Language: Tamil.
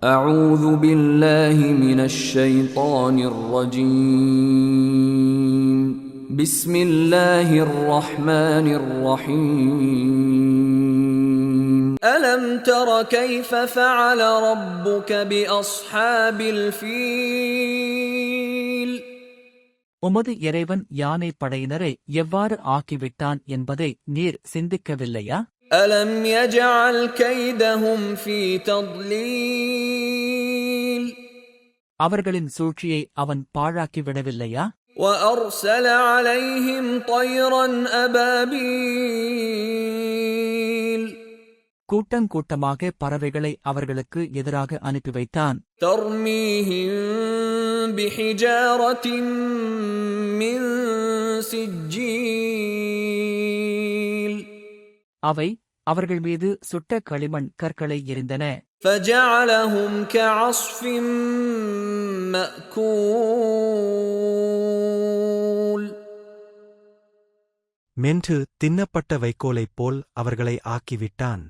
أعوذ بالله من الشيطان الرجيم بسم الله الرحمن الرحيم ألم تر كيف فعل ربك بأصحاب الفيل உமது இறைவன் யானை படையினரை எவ்வாறு ஆக்கிவிட்டான் என்பதை நீர் சிந்திக்கவில்லையா ألم يجعل كيدهم في تضليل அவர்களின் சூழ்ச்சியை அவன் பாழாக்கி விடவில்லையா وأرسل عليهم طيرا أبابيل கூட்டங்கூட்டமாக பறவைகளை அவர்களுக்கு எதிராக அனுப்பி வைத்தான் ترميهم بحجارة من سجيل அவை அவர்கள் மீது சுட்ட களிமண் கற்களை எரிந்தன. மென்று தின்னப்பட்ட வைக்கோலைப் போல் அவர்களை ஆக்கிவிட்டான்.